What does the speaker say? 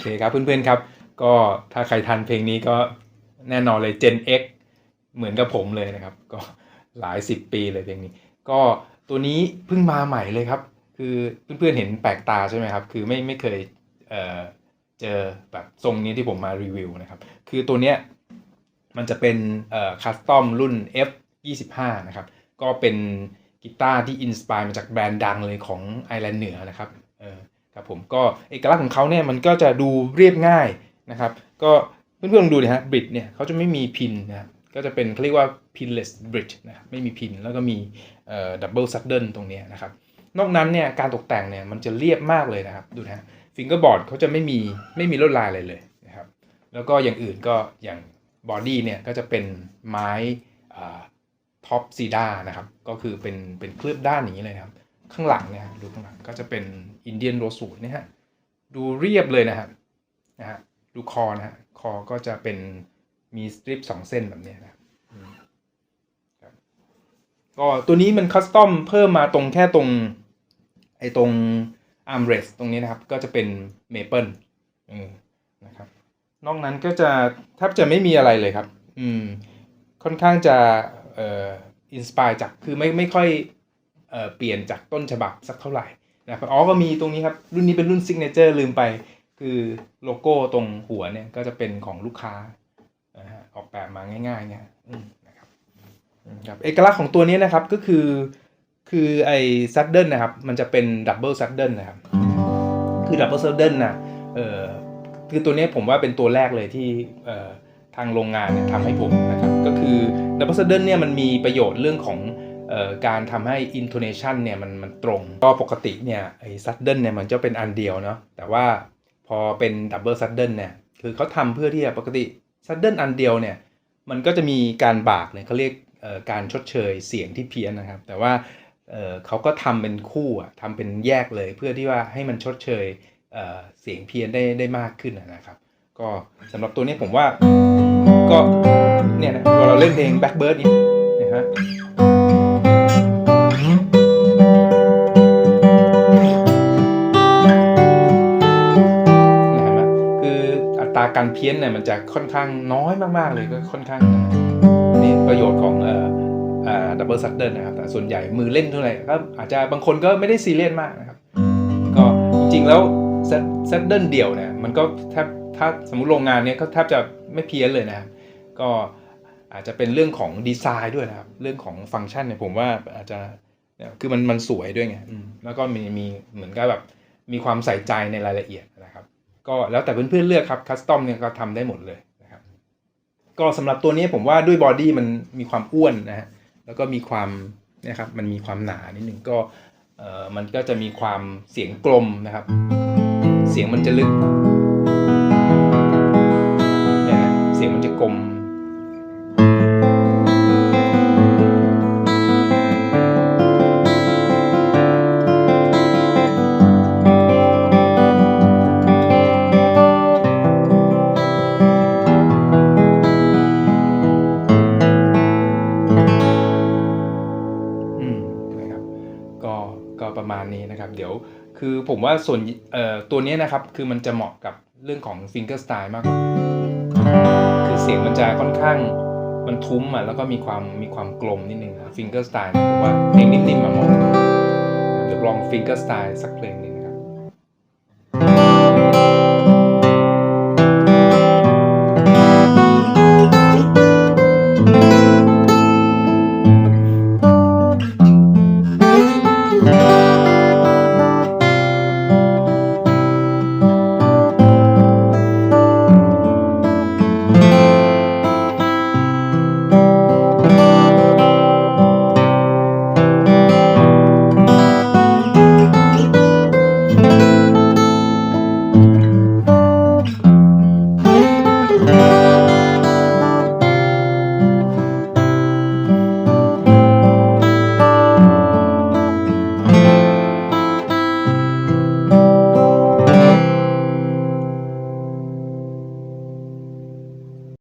เคครับเพื่อนๆครับ ก็ถ้าใครทันเพลงนี้ก็แน่นอนเลย Gen X เหมือนกับผมเลยนะครับ ก็หลายสิบปีเลยเพลงนี้ ก็ตัวนี้เพิ่งมาใหม่เลยครับ คือเพื่อนๆเห็นแปลกตาใช่ไหมครับ คือไม่ไม่เคยเอ่อเจอแบบทรงนี้ที่ผมมารีวิวนะครับ คือตัวเนี้ยมันจะเป็นเอ่อคัสตอมรุ่น F 25นะครับ ก็เป็นกีตาร์ที่อินสปายมาจากแบรนด์ดังเลยของไอร์แลนด์เหนือนะครับเออ ครับผมก็เอกลักษณ์ของเขาเนี่ยมันก็จะดูเรียบง่ายนะครับ ก็เพื่อนๆลองดูนะฮะบริดเนี่ยเขาจะไม่มีพินนะครับก็จะเป็นเขาเรียกว่า pinless bridge นะครับไม่มีพินแล้วก็มีเอ่อ double saddle ตรงนี้นะครับ นอกนั้นเนี่ยการตกแต่งเนี่ยมันจะเรียบมากเลยนะครับ ดูนะฮะฟิงเกอร์บอร์ดเขาจะไม่มีไม่มีลวดลายอะไรเลยนะครับ แล้วก็อย่างอื่นก็อย่างบอดี้เนี่ยก็จะเป็นไม้ท็อปซีดานะครับ ก็คือเป็นเป็นเคลือบด้านอย่างนี้เลยนะครับ ข้างหลังเนี่ยดูข้างหลังก็จะเป็นอินเดียนโรสูเนี่ฮะดูเรียบเลยนะครับนะฮะดูคอนะฮะคอก็จะเป็นมีสตริปสองเส้นแบบเนี้ยนะครับก็ตัวนี้มันคัสตอมเพิ่มมาตรงแค่ตรงไอ้ตรงอาร์มเรสตรงนี้นะครับ ก็จะเป็นเมเปิลนะครับนอกนั้นก็จะแทบจะไม่มีอะไรเลยครับ อืม ค่อนข้างจะเอ่ออินสปายจากคือไม่ไม่ค่อย เปลี่ยนจากต้นฉบับสักเท่าไหร่นะครับอ๋อก็มีตรงนี้ครับ รุ่นนี้เป็นรุ่นซิกเนเจอร์ลืมไป คือโลโก้ตรงหัวเนี่ยก็จะเป็นของลูกค้าออกแบบมาง่ายๆเนี่ยนะครับครับเอกลักษณ์ของตัวนี้นะครับก็คือคือไอ้ซัดเดิลนะครับ มันจะเป็นดับเบิลซัดเดิลนะครับ คือดับเบิลซัดเดิลนะเอ่อคือตัวนี้ผมว่าเป็นตัวแรกเลยที่เอ่อทางโรงงานเนี่ยทำให้ผมนะครับ ก็คือ Double Sudden เนี่ยมันมีประโยชน์เรื่องของ การทำให้ intonation เนี่ยมันมันตรง ก็ปกติเนี่ยไอ้ Sudden เนี่ยมันจะเป็นอันเดียวเนาะแต่ว่าพอเป็น Double Sudden เนี่ยคือเขาทำเพื่อที่จะปกติ Sudden อันเดียวเนี่ยมันก็จะมีการบากเนี่ยเขาเรียกการชดเชยเสียงที่เพี้ยนนะครับ แต่ว่าเเขาก็ทำเป็นคู่อะทำเป็นแยกเลยเพื่อที่ว่าให้มันชดเชยเเสียงเพี้ยนได้ได้มากขึ้นนะครับ ก็สำหรับตัวนี้ผมว่าก็เนี่ยนะพอเราเล่นเพลง Blackbird เนี่ยนะฮะ ราการเพี้ยนเนี่ยมันจะค่อนข้างน้อยมากๆเลยก็ค่อนข้างนี่ประโยชน์ของเอ่อเอ่อดับเบิลซัดเดิลนะครับแต่ส่วนใหญ่มือเล่นเท่าไหร่ก็อาจจะบางคนก็ไม่ได้ซีเรียสมากนะครับ ก็จริงๆแล้วเซตเดิลเดี่ยวเนี่ยมันก็แทบถ้าสมมุติโรงงานเนี้ยก็แทบจะไม่เพี้ยนเลยนะครับก็อาจจะเป็นเรื่องของดีไซน์ด้วยนะครับ เรื่องของฟังก์ชันเนี่ยผมว่าอาจจะเนี่ยคือมันมันสวยด้วยไงอืมแล้วก็มีมีเหมือนกับแบบมีความใส่ใจในรายละเอียดนะครับ ก็แล้วแต่เพื่อนๆเลือกครับคัสตอมเนี่ยก็ทำได้หมดเลยนะครับก็สำหรับตัวนี้ผมว่าด้วยบอดี้มันมีความอ้วนนะฮะแล้วก็มีความเนะครับมันมีความหนานิดนึงก็เอ่อมันก็จะมีความเสียงกลมนะครับ เสียงมันจะลึกเนี่ยนะเสียงมันจะกลม ก็ก็ประมาณนี้นะครับ เดี๋ยวคือผมว่าส่วนเอ่อตัวนี้นะครับคือมันจะเหมาะกับเรื่องของฟิงเกอร์สไตล์มากกว่าคือเสียงมันจะค่อนข้างมันทุ้มอะแล้วก็มีความมีความกลมนิดนึงนะฟิงเกอร์สไตล์ผมว่าเพลงนิ่มๆมาเหมาะเดี๋ยวลองฟิงเกอร์สไตล์สักเพลงหนึ่ง